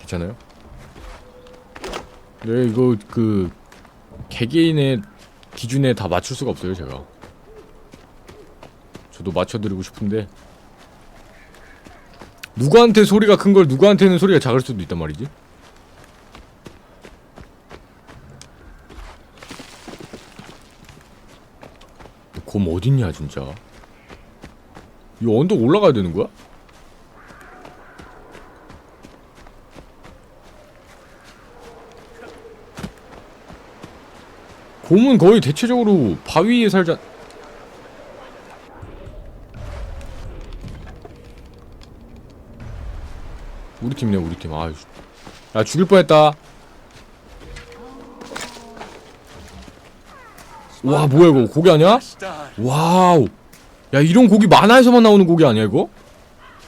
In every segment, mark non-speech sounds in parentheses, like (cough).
괜찮아요? 네 이거 그 개개인의 기준에 다 맞출 수가 없어요 제가. 저도 맞춰드리고 싶은데. 누구한테 소리가 큰 걸 누구한테는 소리가 작을 수도 있단 말이지. 곰 어딨냐 진짜 이 언덕 올라가야 되는 거야? 곰은 거의 대체적으로 바위에 살자. 우리 팀이네 우리 팀. 아유, 야 죽일 뻔했다. 와 뭐야 이거 고기 아니야? 와우. 야 이런 고기 만화에서만 나오는 고기 아니야 이거?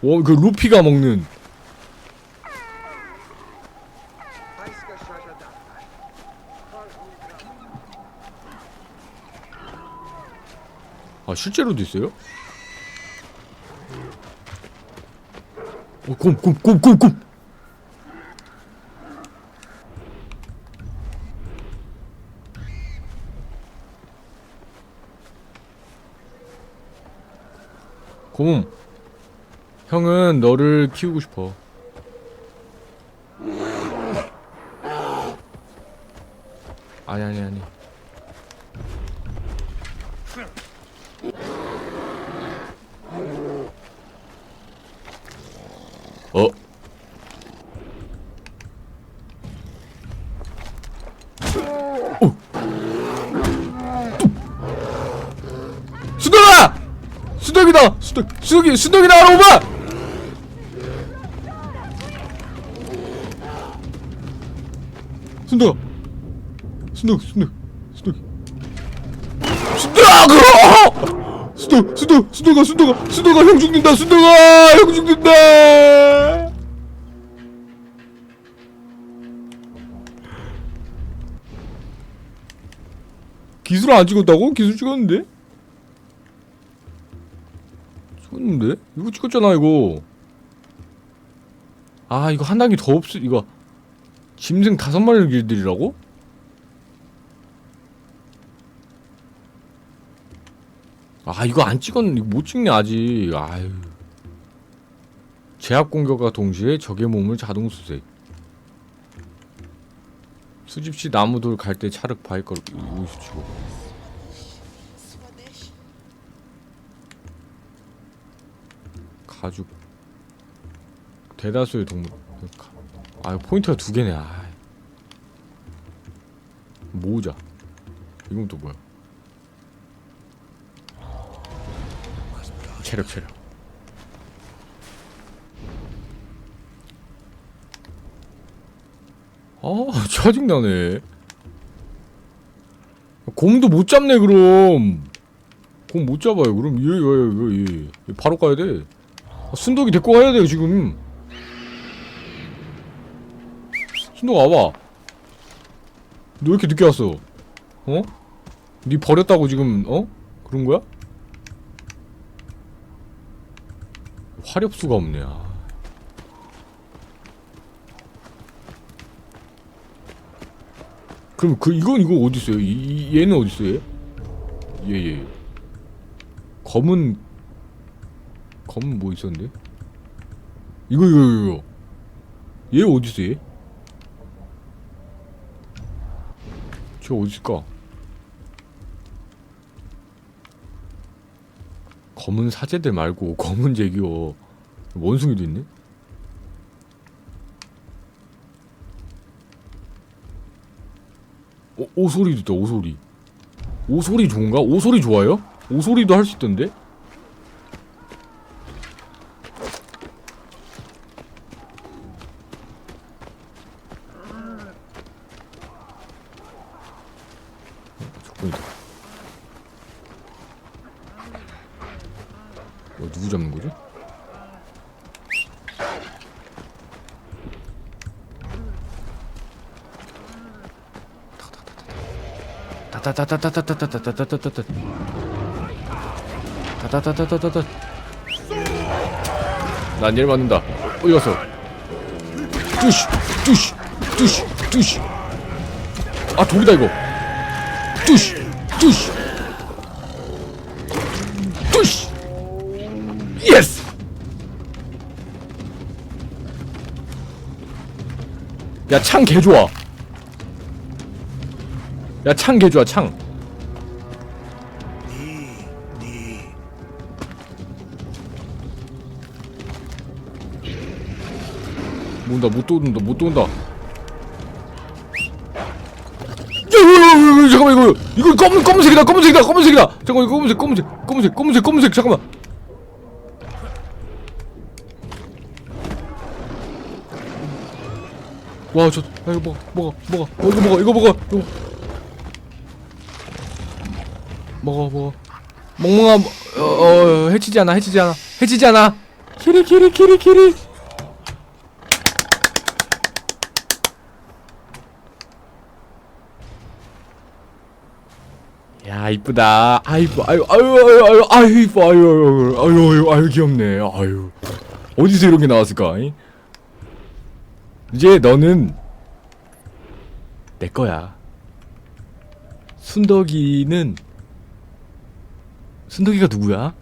와그 루피가 먹는. 아 실제로도 있어요? 어, 곰, 곰, 곰, 곰, 곰. 곰, 형은 너를 키우고 싶어. 아니 아니 아니. 어? 오! 수덕아! 수덕, 수덕이, 수덕이 나와라, 오바! 순덕아! 순덕, 순덕, 순덕이. 순덕아! 순덕, 순덕, 순덕아, 순덕아, 순덕아, 형 죽는다, 순덕아! 형 죽는다! 기술 안 찍었다고? 기술 찍었는데? 찍었는데? 이거 찍었잖아 이거. 아 이거 한 단계 더 없어 이거. 짐승 다섯 마리를 길들이라고? 아 이거 안 찍었는 이거 못 찍네 아직. 아유 제압 공격과 동시에 적의 몸을 자동 수색. 수집시 나무돌 갈때 차륵 바위가루 이거 수치고 가죽 대다수의 동물. 아 포인트가 두 개네. 아. 모으자. 이건 또 뭐야? 체력 체력. 아 (laughs) 짜증나네. 곰도 못 잡네 그럼. 곰 못 잡아요. 그럼 얘, 얘, 얘, 얘, 얘 바로 가야 돼 아, 순덕이 데리고 가야 돼요 지금 순덕 와봐 너 왜 이렇게 늦게 왔어 어? 니 버렸다고 지금 어? 그런 거야? 화력수가 없네 아. 그럼 그 이건 이거 어디 있어요? 이, 이- 얘는 어디 있어요? 얘? 얘 얘. 검은 검은 뭐 있었는데? 이거 이거 이거. 얘 어디 있어 얘? 저 어디 있을까? 검은 사제들 말고 (laughs) 검은 제기어 원숭이도 있네? 오, 오소리도 있다 오소리 오소리 좋은가? 오소리 좋아요? 오소리도 할 수 있던데? 어, 적군이다 어, 누구 잡는 거지? 따따따따따따따따따따따따 따따따따따따 난 얘를 맞는다 어디 갔어 뚜시 뚜시 뚜시 뚜시 아 독이다 이거 뚜시 뚜시 뚜시 예스 야창 개좋아 야 창 개좋아 창 온다 못 온다 못 야야야야 잠깐만 이거 이거 검은 검은색이다 검은색이다 검은색이다. 잠깐만 이거 검은색 검은색 검은색 검은색 검은색 잠깐만. 와저 아, 이거 먹어 먹어 먹어. 어, 이거 먹어 이거 먹어 이거. 먹어 먹어. 멍멍아 어, 어 해치지 않아 해치지 않아 해치지 않아. 키리 키리 키리 키리 야 이쁘다. 아 이뻐 아유 아유 아유 아유 아유 이뻐 아유 아유 아유 아유 아유 귀엽네. 아유. 어디서 이런 게 나왔을까? 이? 이제 너는 내 거야. 순덕이는 순덕이가 누구야?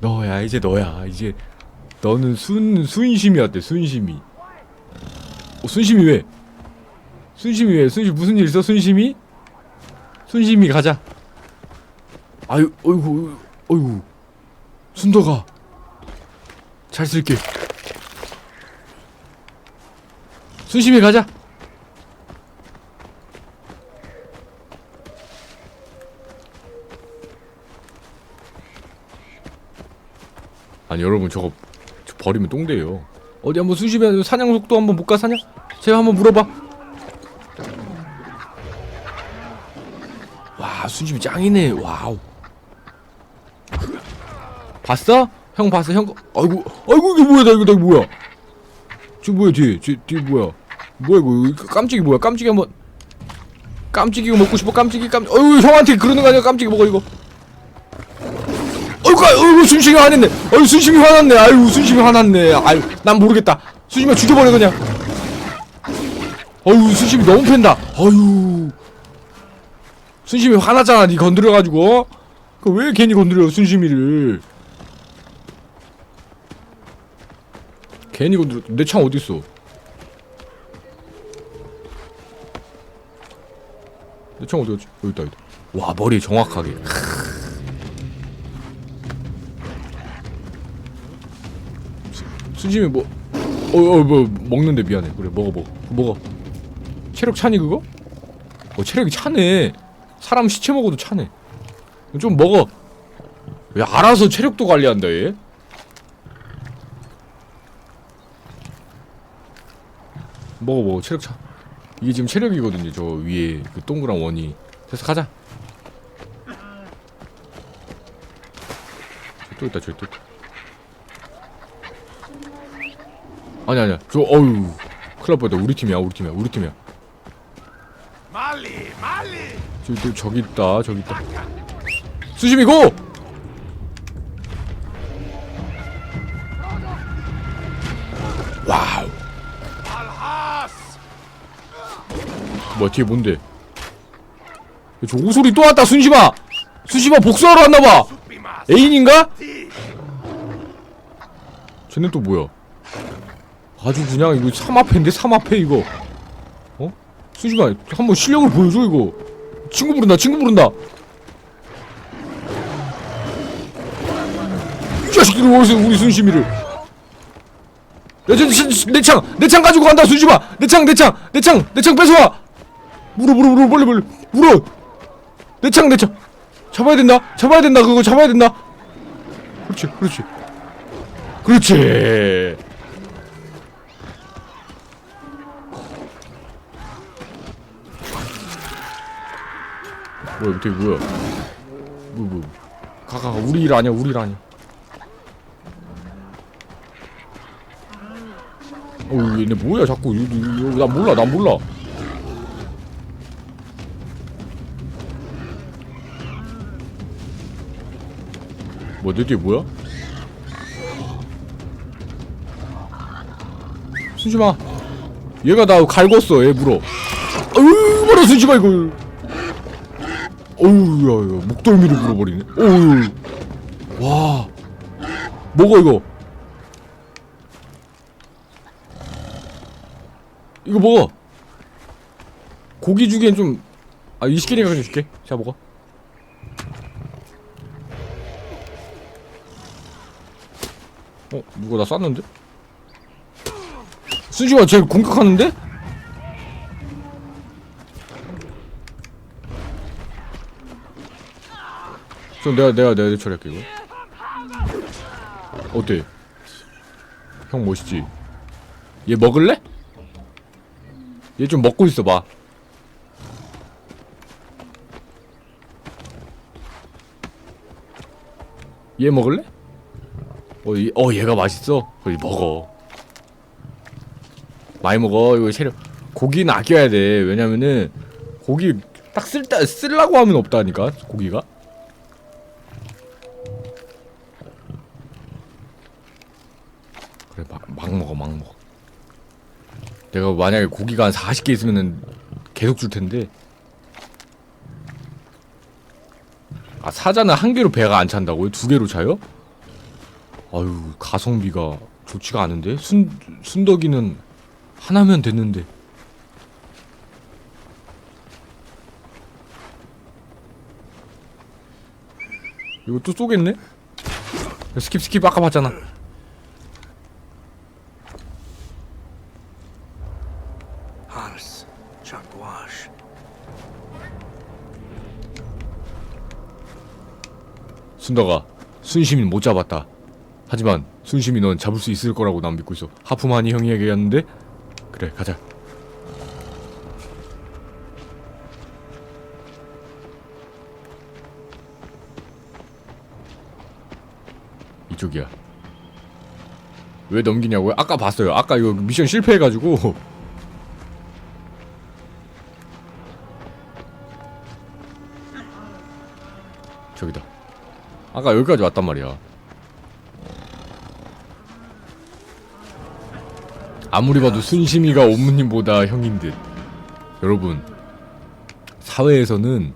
너야 이제 너야. 이제 너는 순 순심이었대 순심이? 어 순심이 왜? 순심이 왜? 순심 무슨 일 있어 순심이 순심이 가자. 아유, 어이구, 어이구, 순덕아, 잘 쓸게. 순심이 가자. 아니 여러분 저거 저 버리면 똥돼요. 어디 한번 순심이 사냥 속도 한번 못 가 사냥? 제가 한번 물어봐. 와 순심이 짱이네. 와우. 봤어? 형 봤어? 형 거- 아이고 아이고 이게 뭐야? 나 이거 나 이거 뭐야? 저 뭐야 뒤에? 뒤, 뒤에 뭐야? 뭐야 이거? 이거 깜찍이 뭐야? 깜찍이 한번. 깜찍이 이거 먹고 싶어? 깜찍이 깜 어이구 형한테 그러는 거 아니야? 깜찍이 먹어 이거. 어이구 어이구 순심이 화냈네. 어이구 순심이 화났네. 아이고 순심이 화났네. 아유 난 모르겠다. 순심이 죽여버려 그냥. 어이구 순심이 너무 팬다. 어이구 순심이 화나잖아 니 건드려가지고. 그 왜 괜히 건드려 순심이를? 괜히 건드려 내 창 어딨어? 내 창 어디갔지 여기 있다 여기 있다. 와 머리 정확하게. 수- 순심이 뭐 어어 뭐 먹는데 미안해. 그래 먹어 먹어. 먹어. 체력 차니 그거? 어 체력이 차네 사람 시체 먹어도 차네. 좀 먹어. 왜 알아서 체력도 관리한다 얘? 먹어 먹어 체력 차. 이게 지금 체력이거든요. 저 위에 그 동그란 원이. 됐어 가자. 또 있다 저기 또 있다. 아니 아니야. 저 어유. 큰일 날 뻔했다. 우리 팀이야 우리 팀이야 우리 팀이야. 저기 또 저기 있다 저기 있다 수심이 고 와우 Alhas! 뭐야 뒤에 뭔데 저 오소리 또 왔다 순심아 순심아 복수하러 왔나봐! 애인인가? 쟤는 또 뭐야 아주 그냥 이거 삼합회인데 삼합회 이거 어? 순심아 한번 실력을 보여줘 이거 친구 부른다 친구 부른다. 이 자식들이 어디서 우리 순심이를? 야저내창 내 창 가지고 간다 순심아 내 창 내 창 내 창 내 창 뺏어와. 물어 물어 물어 빨리 빨리. 물어. 내 창 내 창. 잡아야 된다 잡아야 된다 그거 잡아야 된다. 그렇지 그렇지. 그렇지. 뭐야 밑에 뭐야? 뭐 뭐. 가가 가 우리 일 아니야 우리 일 아니야. 어 얘네 뭐야 자꾸. 이, 이, 이, 나 몰라 나 몰라. 뭐야 내 뒤에 뭐야? 숨지마 얘가 나 갈궜어 얘 물어. 으으으 숨지마 이걸 어휴 야, 야 목덜미를 물어버리네. 어휴 와. 먹어 이거? 이거 먹어 고기 주기엔 좀아 이시키니까 그냥 줄게. 자 먹어 어 누가 나 쐈는데? 순지가 쟤 공격하는데? 저 내가 내가 내가 처리할게 이거 어때? 형 멋있지? 얘 먹을래? 얘 좀 먹고 있어 봐 얘 먹을래? 어, 이, 어 얘가 맛있어? 거기 먹어 많이 먹어 이거 체력 고기는 아껴야 돼 왜냐면은 고기 딱 쓸다 쓸라고 하면 없다니까 고기가 내가 만약에 고기가 한 40개 있으면은 계속 줄 텐데 아 사자는 한 개로 배가 안 찬다고요? 두 개로 차요? 아유 가성비가 좋지가 않은데 순 순덕이는 하나면 됐는데 이거 또 쏘겠네? 스킵 스킵 아까 봤잖아 순덕아 순심이는 못 잡았다. 하지만 순심이 넌 잡을 수 있을 거라고 난 믿고 있어. 하프만이 형이 얘기했는데? 그래 가자. 이쪽이야. 왜 넘기냐고요? 아까 봤어요. 아까 이거 미션 실패해가지고 아까 여기까지 왔단 말이야. 아무리 봐도 순심이가 옴무님보다 형인 듯. 여러분, 사회에서는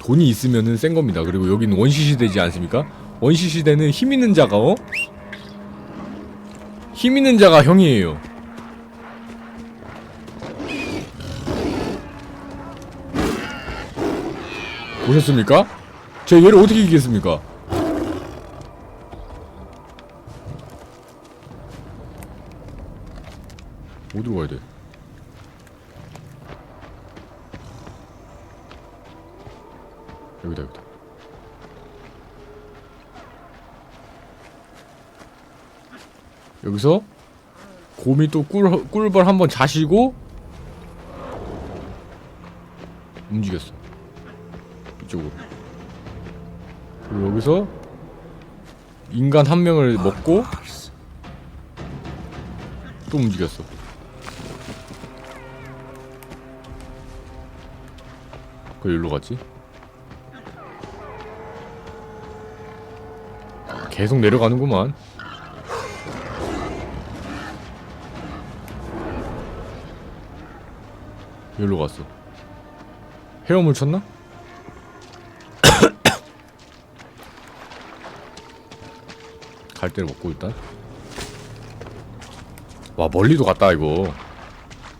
돈이 있으면은 센 겁니다. 그리고 여기는 원시 시대지 않습니까? 원시 시대는 힘 있는 자가 어? 힘 있는 자가 형이에요. 보셨습니까? 제 얘를 어떻게 이기겠습니까? 어디로 가야 돼? 여기다 여기다 여기서 곰이 또 꿀, 꿀벌 한번 자시고 움직였어 이쪽으로 그리고 여기서 인간 한 명을 먹고. 또 움직였어. 그 일로 갔지? 계속 내려가는구만. 여기로 갔어. 헤엄을 쳤나? 갈대를 먹고 일단. 와 멀리도 갔다 이거.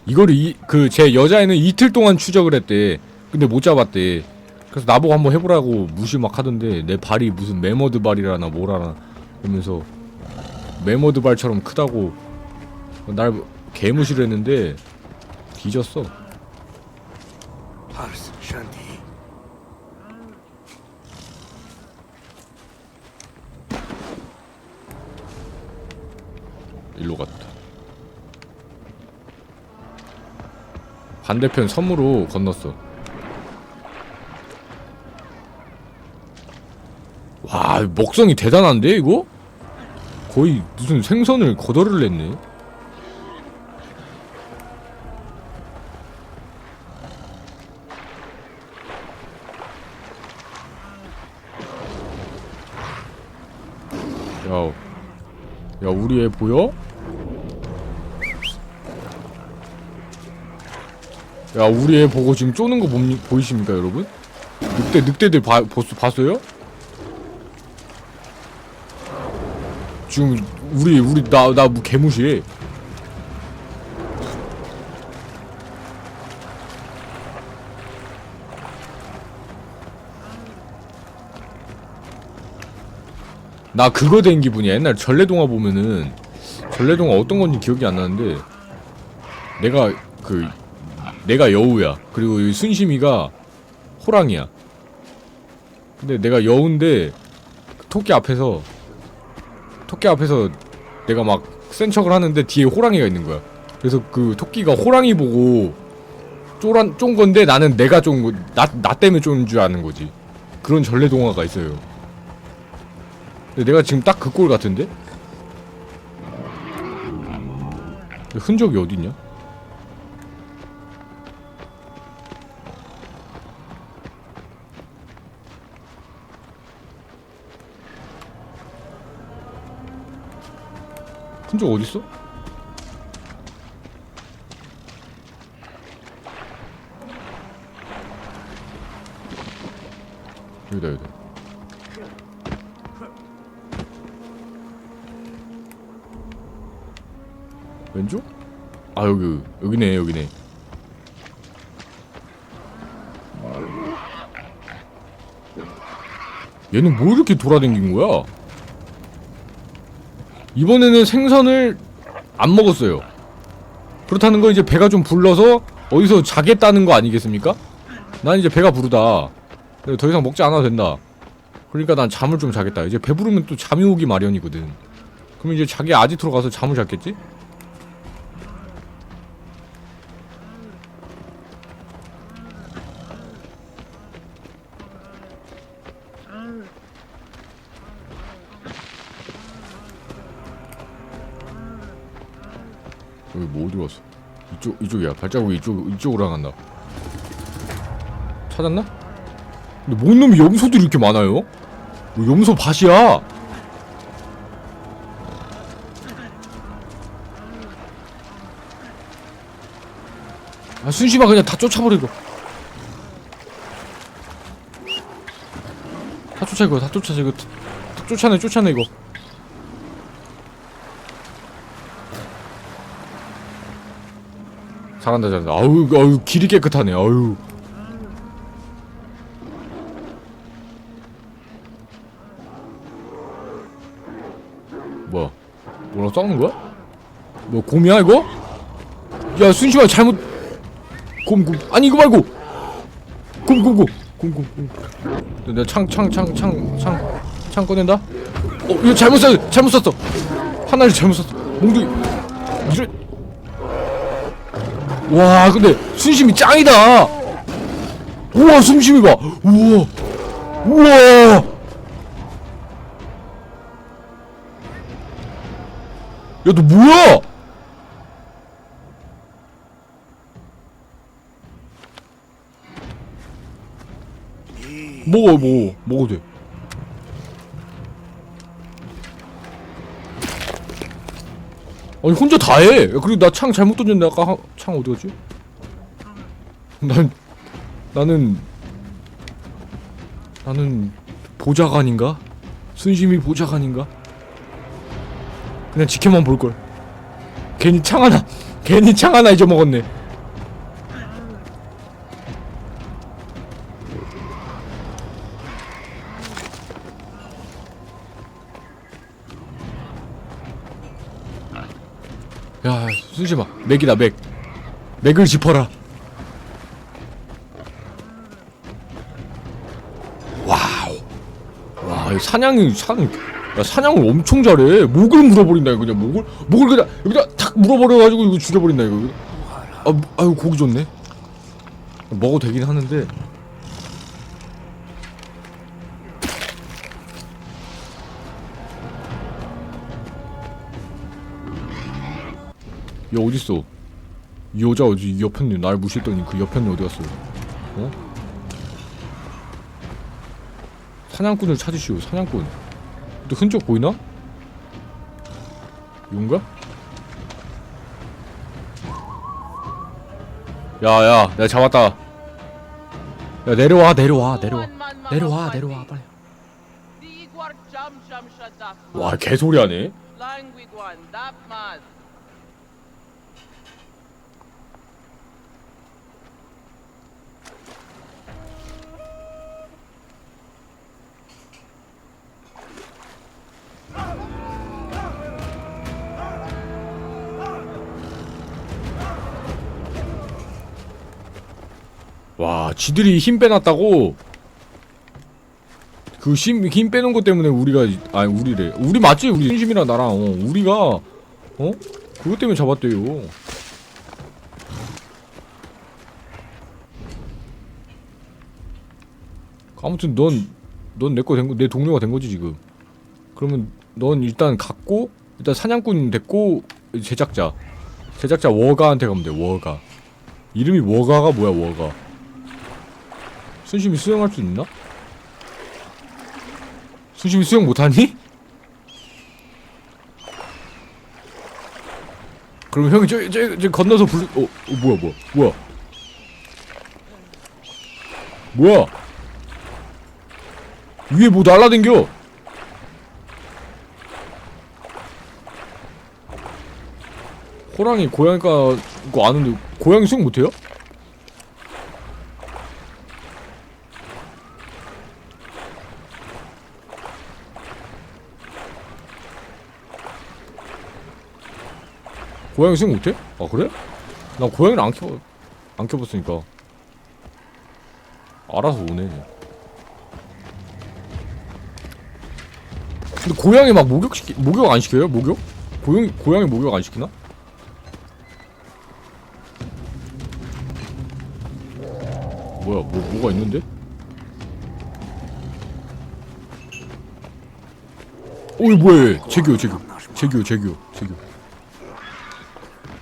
이거를 그제 여자애는 이틀 동안 추적을 했대. 근데 못 잡았대. 그래서 나보고 한번 해보라고 무시 막 하던데 내 발이 무슨 매머드 발이라나 뭐라나 그러면서 매머드 발처럼 크다고 날 개무시를 했는데 뒤졌어. Shanti. 일로 갔다. 반대편 섬으로 건넜어. 와, 먹성이 대단한데 이거? 거의 무슨 생선을 거덜을 냈네. 야, 야 우리 애 보여? 야 우리 애 보고 지금 쪼는 거 봅니, 보이십니까 여러분? 늑대 늑대들 봐, 보스 봤어요? 지금 우리 우리 나나 개무시해 나 그거 된 기분이야 옛날 전래동화 보면은 전래동화 어떤 건지 기억이 안 나는데 내가 그 내가 여우야. 그리고 이 순심이가 호랑이야. 근데 내가 그 토끼 앞에서 토끼 앞에서 내가 막 센 척을 하는데 뒤에 호랑이가 있는 거야. 그래서 그 토끼가 호랑이 보고 쫄한 쫀 건데 나는 내가 쫀나 나 때문에 쫀 줄 아는 거지. 그런 전래 동화가 있어요. 근데 내가 지금 딱 그 꼴 같은데 흔적이 어딨냐? 흔적 어딨어? 여기다 여기다 왼쪽? 아 여기 여기네 여기네 얘는 뭐 이렇게 돌아다닌 거야? 이번에는 생선을 안 먹었어요. 그렇다는 건 이제 배가 좀 불러서 어디서 자겠다는 거 아니겠습니까? 난 이제 배가 부르다. 더 이상 먹지 않아도 된다. 그러니까 난 잠을 좀 자겠다. 이제 배부르면 또 잠이 오기 마련이거든. 그럼 이제 자기 아지트로 가서 잠을 잤겠지? 이쪽 이쪽이야. 발자국이 이쪽 이쪽으로 간다. 찾았나? 근데 뭔 놈이 염소들이 이렇게 많아요? 뭐 염소 밭이야? 아 순심아 그냥 다 쫓아버리고. 다 쫓아 이거 다 쫓아 이거 다 쫓아내 쫓아내 이거. 잘한다 잘한다. 아우 아우 길이 깨끗하네. 아우. 뭐야? 뭐랑 싸우는 거야? 뭐 곰이야 이거? 야 순심아 잘못 곰곰. 아니 이거 말고. 곰곰곰. 곰곰 내가 창창 창 창 창 창 꺼낸다? 어 이거 잘못 썼 잘못 썼어. 하나를 잘못 썼어. 몽둥이. 이래 와 근데 순심이 짱이다. 우와 순심이 봐. 우와. 우와. 야 너 뭐야? 먹어 먹어. 먹어도 돼 아니 혼자 다 해. 그리고 나 창 잘못 던졌는데 아까 하- 창 어디 갔지? 난 나는 나는 보좌관인가? 순심이 보좌관인가? 그냥 지켜만 볼 걸. 괜히 창 하나 (laughs) 괜히 창 하나 잊어먹었네. 야, 순심아, 맥이다, 맥. 맥을 짚어라. 와우. 와, 이 사냥이, 사, 야, 사냥을 엄청 잘해. 목을 물어버린다, 이거 그냥 목을, 목을 그냥 여기다 탁 물어버려가지고 이거 죽여버린다, 이거. 아, 아유, 고기 좋네. 먹어도 되긴 하는데. 얘 어딨어? 이 여자 어디 이 옆편님 날 무시했더니 그 옆편님 어디 갔어? 어? 사냥꾼을 찾으시오 사냥꾼 또 흔적 보이나? 이건가? 야야 내가 잡았다 야 내려와 내려와 내려와 내려와 내려와 빨리 와 개소리 하네 와 지들이 힘 빼놨다고? 그힘 빼놓은 것 때문에 우리가 아니 우리래. 우리 맞지? 우리 순심이랑 나랑. 어, 우리가 어? 그것 때문에 잡았대요. 아무튼 넌 넌 내 거 된 거 내 동료가 된 거지 지금. 그러면 넌 일단 갖고 일단 사냥꾼 됐고 제작자. 제작자 워가한테 가면 돼 워가. 이름이 워가가 뭐야 워가 순심이 수영할 수 있나? 순심이 수영 못하니? 그럼 형이 저, 저, 저 건너서 불, 어, 어 뭐야, 뭐야, 뭐야. 뭐야? 위에 뭐 날라댕겨? 호랑이, 고양이가, 이거 아는데, 고양이 수영 못해요? 고양이 수영 못해? 아 그래? 나 고양이를 안 켜, 안 켜봤으니까 알아서 오네 근데 고양이 막 목욕 시키, 목욕 안 시켜요? 목욕? 고양이, 고양이 목욕 안 시키나? 뭐야 뭐, 뭐가 있는데? 어 이거 뭐야 얘. 재규 재규 재규 재규 재규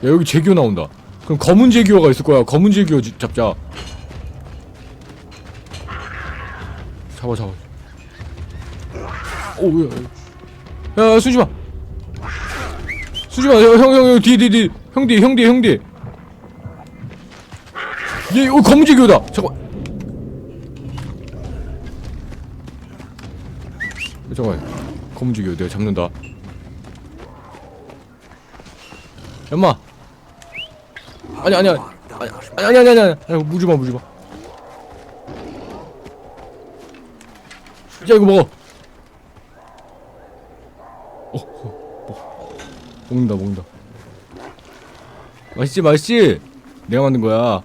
야 여기 제규어 나온다. 그럼 검은 제규어가 있을 거야. 검은 제규어 지- 잡자. 잡아 잡아. 오야 야, 야 수지마 수지마 형형형 뒤에 뒤에 뒤에. 형 뒤에 형 뒤에 형 뒤에. 얘 어, 검은 제규어다. 잠깐 잠깐만. 검은 제규어 내가 잡는다. 엄마 아니 아니 아니 아니 아니 아니 아니 아니 무지 마 무지 마. 야 이거 먹어. 어, 어, 어. 먹는다 먹는다. 맛있지 맛있지. 내가 만든 거야.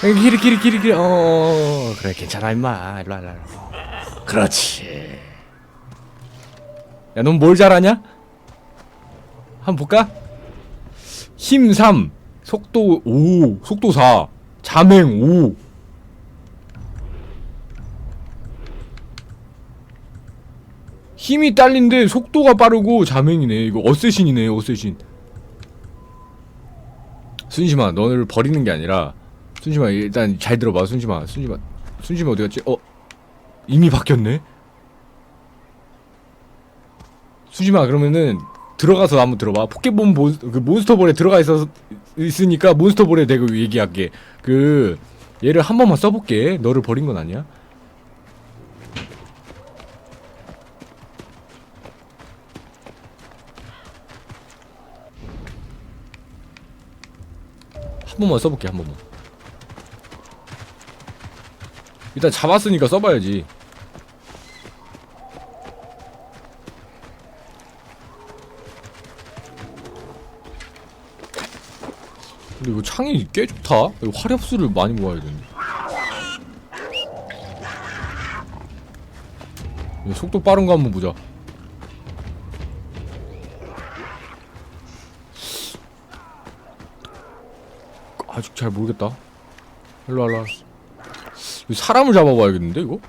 기리 기리 기리 기리. 어, 그래 괜찮아 임마. 일로 와 일로 와. 그렇지. 야넌 뭘 잘하냐? 한번 볼까? 힘 3, 속도 5, 속도 4, 자맹 5. 힘이 딸린데 속도가 빠르고 자맹이네. 이거 어쌔신이네, 어쌔신. 순심아, 너를 버리는 게 아니라 순심아 일단 잘 들어봐, 순심아. 순심아, 순심아 어디 갔지? 어, 이미 바뀌었네. 순심아 그러면은 들어가서 한번 들어봐. 포켓몬 몬, 그 몬스터볼에 들어가 있어 있으니까 몬스터볼에 내가 얘기할게. 그 얘를 한 번만 써볼게. 너를 버린 건 아니야. 한 번만 써볼게 한 번만. 일단 잡았으니까 써봐야지. 근데 이거 창이 꽤 좋다. 화력수를 많이 모아야 되는데. 이거 속도 빠른 거 한번 보자. 아직 잘 모르겠다. 일로 와, 일로 사람을 잡아봐야겠는데 이거?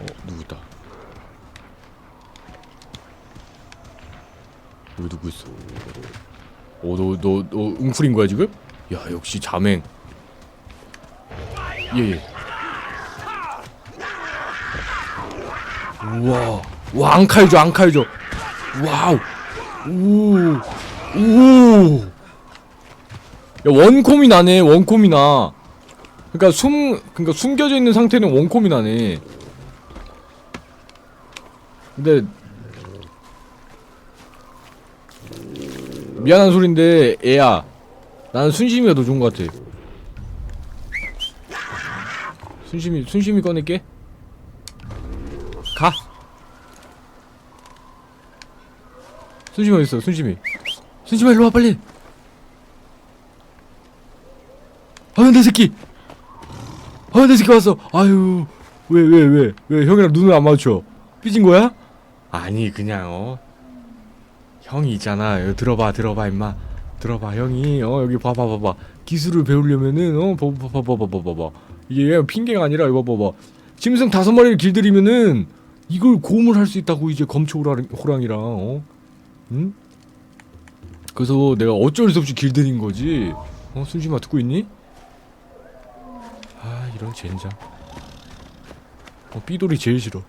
어 누구다 여기 누구 있어 어 너, 너 웅크린 거야 지금? 야 역시 자맹. 예예. 우와. 와 앙칼죠 앙칼죠. 와우. 우우 야 원콤이 나네 원콤이 나. 그러니까 숨 그러니까 숨겨져 있는 상태는 원콤이 나네. 근데 미안한 소린데 애야. 나는 순심이가 더 좋은 것 같아. 순심이 순심이 꺼낼게. 가. 순심이 어딨어 순심이? 순심아 일로와 빨리. 아유 내 새끼. 아유 내 새끼 왔어. 아유 왜 왜 왜왜 형이랑 눈을 안 마주쳐? 삐진 거야? 아니 그냥 어 형이 있잖아. 여기 들어봐 들어봐 임마. 들어봐 형이. 어 여기 봐봐 봐봐 기술을 배우려면은 어 봐봐 봐봐 봐봐 봐봐. 이게 핑계가 아니라 이거 봐봐. 짐승 다섯 마리를 길들이면은 이걸 고음을 할 수 있다고 이제 검초 호랑, 호랑이랑 어? 응? 그래서 내가 어쩔 수 없이 길들인 거지. 어 순심아 듣고 있니? 아 이런 젠장. 어 삐돌이 제일 싫어